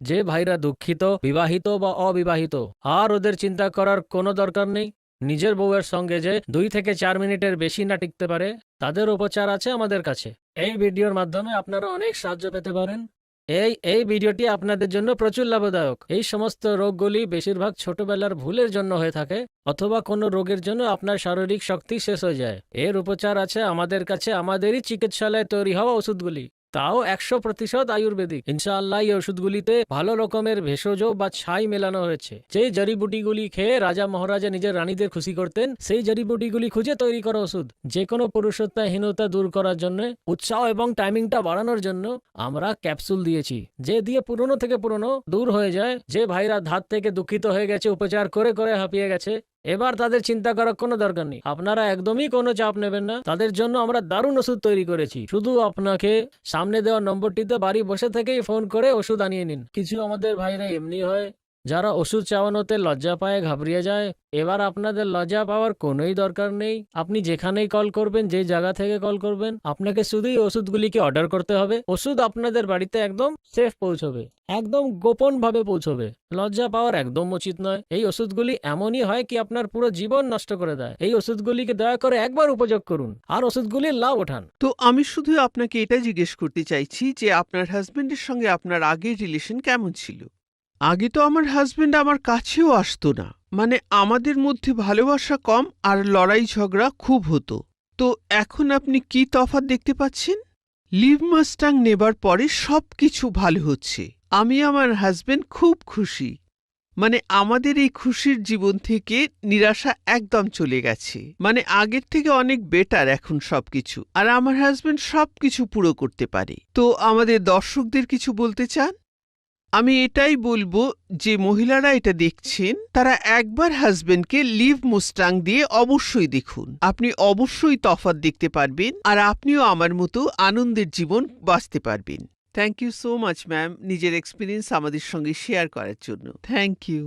যে ভাইরা দুঃখিত, বিবাহিত বা অবিবাহিত, আর ওদের চিন্তা করার কোনো দরকার নেই। নিজের বউয়ের সঙ্গে যে দুই থেকে চার মিনিটের বেশি না টিকতে পারে, তাদের উপচার আছে আমাদের কাছে। এই ভিডিওর মাধ্যমে আপনারা অনেক সাহায্য পেতে পারেন। এই এই ভিডিওটি আপনাদের জন্য প্রচুর লাভদায়ক। এই সমস্ত রোগগুলি বেশিরভাগ ছোটবেলার ভুলের জন্য হয়ে থাকে, অথবা কোনো রোগের জন্য আপনার শারীরিক শক্তি শেষ হয়ে যায়। এর উপচার আছে আমাদের কাছে, আমাদেরই চিকিৎসালয়ে তৈরি হওয়া ওষুধগুলি। তাও একশো প্রতিশত আয়ুর্বেদিক। ইনশাআল্লাহ এই ওষুধগুলিতে ভালো রকমের ভেষজ বা ছাই মেলানো হয়েছে। যেই জড়িবুটিগুলি খেয়ে রাজা মহারাজা নিজের রানীদের খুশি করতেন, সেই জড়িবুটিগুলি খুঁজে তৈরি করা ওষুধ। যে কোনো পুরুষত্বহীনতা দূর করার জন্য, উৎসাহ এবং টাইমিংটা বাড়ানোর জন্য আমরা ক্যাপসুল দিয়েছি। যে দিয়ে পুরনো থেকে পুরনো দূর হয়ে যায়, যে ভাইরা ধাত থেকে দুঃখিত হয়ে গেছে, উপচার করে করে হাঁপিয়ে গেছে এবার তাদের চিন্তা করার কোনো দরকার নেই। আপনারা একদমই কোনো চাপ নেবেন না। তাদের জন্য আমরা দারুণ ওষুধ তৈরি করেছি। শুধু আপনাকে সামনে দেওয়া নম্বরটিতে বাড়ি বসে থেকেই ফোন করে ওষুধ আনিয়ে নিন। কিছু আমাদের ভাইরা এমনি হয় যারা ওষুধ চাওয়ানোতে লজ্জা পায়, ঘাবড়িয়ে যায়, এবার আপনাদের লজ্জা পাওয়ার কোনোই দরকার নেই। আপনি যেখানেই কল করবেন, যে জায়গা থেকে কল করবেন, আপনাকে শুধুই ওষুধগুলিকে অর্ডার করতে হবে। ওষুধ আপনাদের বাড়িতে একদম সেফ পৌঁছবে, একদম গোপন ভাবে পৌঁছবে। লজ্জা পাওয়ার একদম উচিত নয়। এই ওষুধগুলি এমনই হয় কি আপনার পুরো জীবন নষ্ট করে দেয়। এই ওষুধগুলিকে দয়া করে একবার উপযোগ করুন। আর ওষুধগুলির লাভ ওঠান। তো আমি শুধু আপনাকে এটা জিজ্ঞেস করতে চাইছি যে আপনার হাজবেন্ডের সঙ্গে আপনার আগের রিলেশন কেমন ছিল? আগে তো আমার হাজবেন্ড আমার কাছেও আসতো না। মানে আমাদের মধ্যে ভালোবাসা কম আর লড়াই ঝগড়া খুব হতো। তো এখন আপনি কি তফাৎ দেখতে পাচ্ছেন? লিভ মাস্টাং নেবার পরে সব কিছু ভালো হচ্ছে। আমি আমার হাজবেন্ড খুব খুশি। মানে আমাদের এই খুশির জীবন থেকে নিরাশা একদম চলে গেছে। মানে আগের থেকে অনেক বেটার এখন সবকিছু। আর আমার হাজবেন্ড সবকিছু পুরো করতে পারে। তো আমাদের দর্শকদের কিছু বলতে চান? আমি এটাই বলব যে মহিলারা এটা দেখছেন, তারা একবার হাজবেন্ডকে লিভ মুস্টাং দিয়ে অবশ্যই দেখুন। আপনি অবশ্যই তফাত দেখতে পারবেন আর আপনিও আমার মতো আনন্দের জীবন বাঁচতে পারবেন। Thank you so much ma'am নিজের এক্সপিরিয়েন্স আমাদের সঙ্গে শেয়ার করার জন্য। Thank you